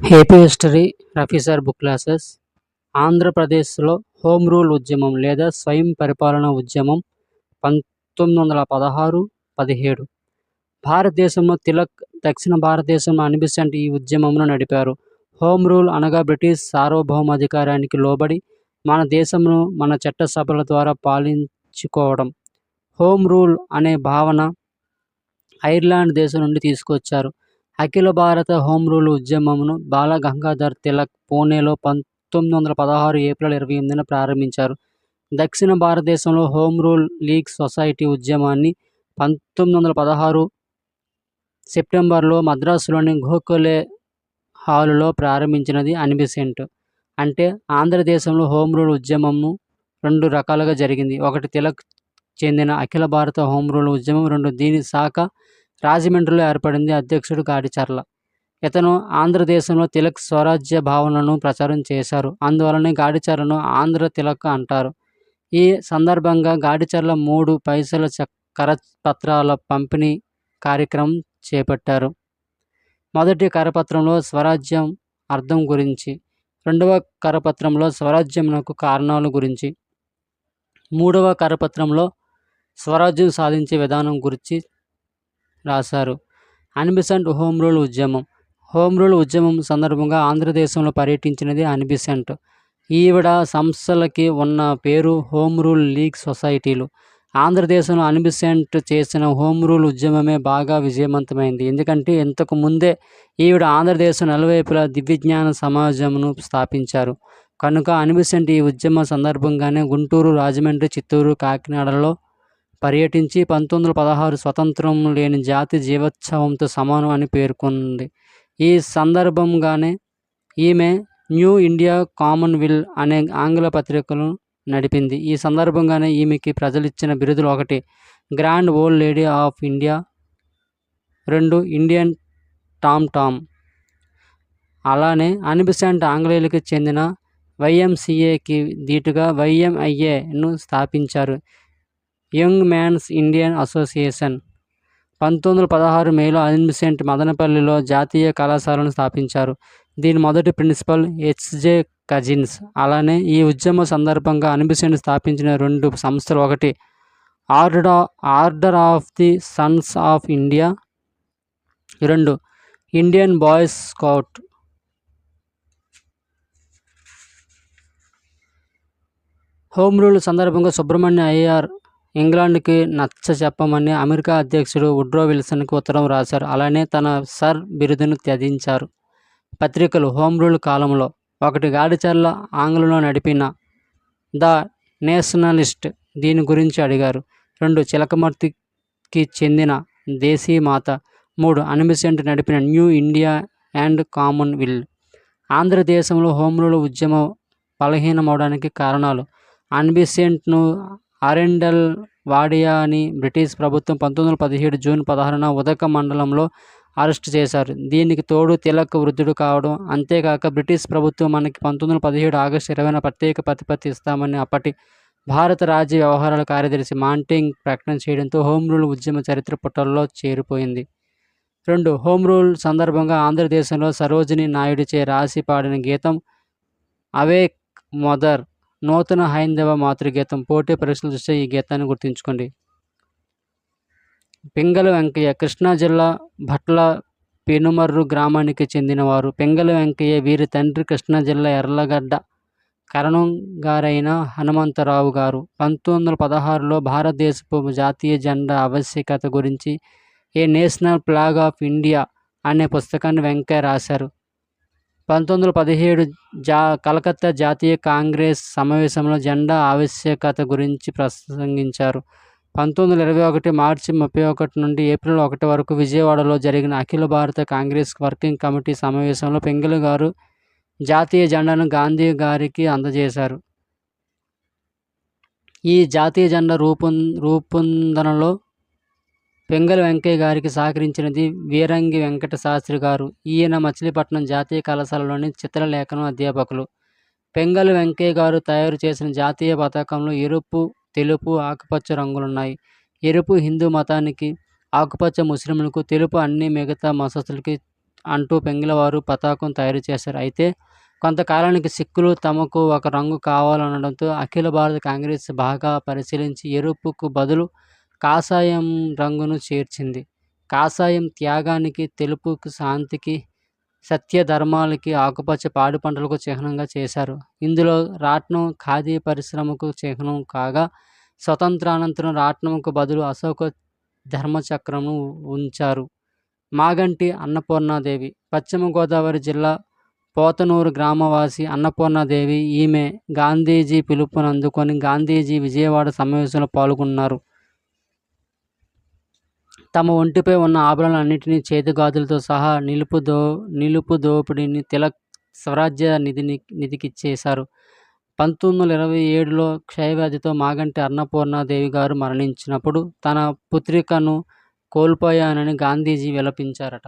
AP history Rafi sir book classes ఆంధ్రప్రదేశ్లో home rule ఉద్యమం లేదా స్వయం పరిపాలన ఉద్యమం పంతొమ్మిది వందల పదహారు పదిహేడు. భారతదేశంలో తిలక్ దక్షిణ భారతదేశంలో అనిబిసెంట్ ఈ ఉద్యమంను నడిపారు. హోమ్ రూల్ అనగా బ్రిటిష్ సార్వభౌమాధికారానికి లోబడి మన దేశంను మన చట్టసభల ద్వారా పాలించుకోవడం. హోమ్ రూల్ అనే భావన ఐర్లాండ్ దేశం నుండి తీసుకొచ్చారు. అఖిల భారత హోం రూల్ ఉద్యమమును బాల గంగాధర్ తిలక్ పూణేలో పంతొమ్మిది వందల పదహారు ఏప్రిల్ ఇరవై ఎనిమిదిన ప్రారంభించారు. దక్షిణ భారతదేశంలో హోమ్ రూల్ లీగ్ సొసైటీ ఉద్యమాన్ని పంతొమ్మిది వందల పదహారు సెప్టెంబర్లో మద్రాసులోని గోఖలే హాలులో ప్రారంభించినది అనిబిసెంట్. అంటే ఆంధ్రదేశంలో హోమ్ రూల్ ఉద్యమము రెండు రకాలుగా జరిగింది. ఒకటి తిలక్ చెందిన అఖిల భారత హోమ్ రూల్ ఉద్యమం రెండు దీని శాఖ రాజమండ్రిలో ఏర్పడింది అధ్యక్షుడు గాడిచర్ల ఇతను ఆంధ్రదేశంలో తిలక్ స్వరాజ్య భావనను ప్రచారం చేశారు. అందువలనే గాడిచర్లను ఆంధ్ర తిలక్ అంటారు. ఈ సందర్భంగా గాడిచర్ల మూడు పైసల కరపత్రాల పంపిణీ కార్యక్రమం చేపట్టారు. మొదటి కరపత్రంలో స్వరాజ్యం అర్థం గురించి రెండవ కరపత్రంలో స్వరాజ్యమునకు కారణాల గురించి మూడవ కరపత్రంలో స్వరాజ్యం సాధించే విధానం గురించి రాశారు. అన్బిసెంట్ హోమ్ రూల్ ఉద్యమం. హోమ్ రూల్ ఉద్యమం సందర్భంగా ఆంధ్రదేశంలో పర్యటించినది అన్బిసెంట్. ఈవిడ సంస్థలకి ఉన్న పేరు హోమ్ రూల్ లీగ్ సొసైటీలు. ఆంధ్రదేశంలో అన్బిసెంట్ చేసిన హోమ్ రూల్ ఉద్యమమే బాగా విజయవంతమైంది. ఎందుకంటే ఇంతకు ముందే ఈవిడ ఆంధ్రదేశం నలువైపులా దివ్యజ్ఞాన సమాజమును స్థాపించారు. కనుక అన్బిసెంట్ ఈ ఉద్యమ సందర్భంగానే గుంటూరు రాజమండ్రి చిత్తూరు కాకినాడలో పర్యటించి పంతొమ్మిది వందల పదహారు స్వతంత్రం లేని జాతి జీవోత్సవంతో సమానం అని పేర్కొంది. ఈ సందర్భంగానే ఈమె న్యూ ఇండియా కామన్వెల్ అనే ఆంగ్ల పత్రికను నడిపింది. ఈ సందర్భంగానే ఈమెకి ప్రజలు ఇచ్చిన బిరుదులు ఒకటి grand old lady of India రెండు ఇండియన్ టామ్ టామ్. అలానే అనిబిసెంట్ ఆంగ్లేయులకు చెందిన వైఎంసిఏకి దీటుగా వైఎంఐఏను స్థాపించారు. Young men's Indian association. పంతొమ్మిది వందల పదహారు మేలో అనిబిసెంట్ మదనపల్లిలో జాతీయ కళాశాలను స్థాపించారు. దీని మొదటి ప్రిన్సిపల్ హెచ్జే కజిన్స్. అలానే ఈ ఉద్యమ సందర్భంగా అనిబిసెంట్ స్థాపించిన రెండు సంస్థలు ఒకటి order order of the sons of India రెండు Indian boys scout home rule సందర్భంగా సుబ్రహ్మణ్య అయ్యర్ ఇంగ్లాండ్కి నచ్చ చెప్పమని అమెరికా అధ్యక్షుడు వుడ్రో విల్సన్కి ఉత్తరం రాశారు. అలానే తన సర్ బిరుదును త్యజించారు. పత్రికలు హోమ్ రూల్ కాలంలో ఒకటి గాడిచర్ల ఆంగ్లంలో నడిపిన ద నేషనలిస్ట్ దీని గురించి అడిగారు. రెండు చిలకమర్తికి చెందిన దేశీ మాత మూడు అనిమిసెంట్ నడిపిన new India and common will ఆంధ్రదేశంలో హోమ్ రూల్ ఉద్యమం బలహీనమవడానికి కారణాలు అన్బిసెంట్ను అరెండల్ వాడియా అని బ్రిటిష్ ప్రభుత్వం పంతొమ్మిది వందల పదిహేడు జూన్ పదహారున ఉదక మండలంలో అరెస్ట్ చేశారు. దీనికి తోడు తిలక్ వృద్ధుడు కావడం. అంతేకాక బ్రిటిష్ ప్రభుత్వం మనకి పంతొమ్మిది వందల పదిహేడు ఆగస్టు ఇరవైన ప్రత్యేక ప్రతిపత్తి ఇస్తామని అప్పటి భారత రాజ్య వ్యవహారాల కార్యదర్శి మాంటింగ్ ప్రకటన చేయడంతో హోమ్ రూల్ ఉద్యమ చరిత్ర పుటల్లో చేరిపోయింది. రెండు హోమ్ రూల్ సందర్భంగా ఆంధ్రదేశంలో సరోజిని నాయుడిచే రాసి పాడిన గీతం అవేక్ మదర్ నూతన హైందవ మాతృగీతం పోటీ పరీక్షలు చూసే ఈ గీతాన్ని గుర్తుంచుకోండి. పింగళ వెంకయ్య కృష్ణా జిల్లా భట్ల పెనుమర్రు గ్రామానికి చెందినవారు. పింగళ వెంకయ్య వీరి తండ్రి కృష్ణా జిల్లా ఎర్లగడ్డ కరణం గారైన హనుమంతరావు గారు. పంతొమ్మిది వందల పదహారులో భారతదేశపు జాతీయ జెండా ఆవశ్యకత గురించి a national flag of India అనే పుస్తకాన్ని వెంకయ్య రాశారు. పంతొమ్మిది వందల పదిహేడు జా కలకత్తా జాతీయ కాంగ్రెస్ సమావేశంలో జెండా ఆవశ్యకత గురించి ప్రసంగించారు. పంతొమ్మిది వందల ఇరవై ఒకటి మార్చి ముప్పై ఒకటి నుండి ఏప్రిల్ ఒకటి వరకు విజయవాడలో జరిగిన అఖిల భారత కాంగ్రెస్ వర్కింగ్ కమిటీ సమావేశంలో పెంగిలి గారు జాతీయ జెండాను గాంధీ గారికి అందజేశారు. ఈ జాతీయ జెండా రూపొం రూపొందనలో పెంగళ వెంకయ్య గారికి సహకరించినది వీరంగి వెంకట శాస్త్రి గారు. ఈయన మచిలీపట్నం జాతీయ కళాశాలలోని చిత్రలేఖనం అధ్యాపకులు. పెంగళ వెంకయ్య గారు తయారు చేసిన జాతీయ పతాకంలో ఎరుపు తెలుపు ఆకుపచ్చ రంగులున్నాయి. ఎరుపు హిందూ మతానికి ఆకుపచ్చ ముస్లింలకు తెలుపు అన్ని మిగతా మసస్తులకి అంటూ పెంగిలవారు పతాకం తయారు చేశారు. అయితే కొంతకాలానికి సిక్కులు తమకు ఒక రంగు కావాలనడంతో అఖిల భారత కాంగ్రెస్ బాగా పరిశీలించి ఎరుపుకు బదులు కాషాయం రంగును చేర్చింది. కాషాయం త్యాగానికి తెలుపుకు శాంతికి సత్య ధర్మాలకి ఆకుపచ్చ పాడి పంటలకు చిహ్నంగా చేశారు. ఇందులో రాట్నం ఖాదీ పరిశ్రమకు చిహ్నం కాగా స్వతంత్రానంతరం రాట్నంకు బదులు అశోక ధర్మచక్రము ఉంచారు. మాగంటి అన్నపూర్ణాదేవి పశ్చిమ గోదావరి జిల్లా పోతనూరు గ్రామవాసి అన్నపూర్ణాదేవి ఈమె గాంధీజీ పిలుపును అందుకొని గాంధీజీ విజయవాడ సమావేశంలో పాల్గొన్నారు. తమ ఒంటిపై ఉన్న ఆభరణాలన్నింటినీ చేతిగాజులతో సహా నిలుపు దో నిలుపు దోపిడీని తిలక్ స్వరాజ్య నిధిని నిధికిచ్చేశారు. పంతొమ్మిది వందల ఇరవై ఏడులో క్షయవ్యాధితో మాగంటి అన్నపూర్ణాదేవి గారు మరణించినప్పుడు తన పుత్రికను కోల్పోయానని గాంధీజీ విలపించారట.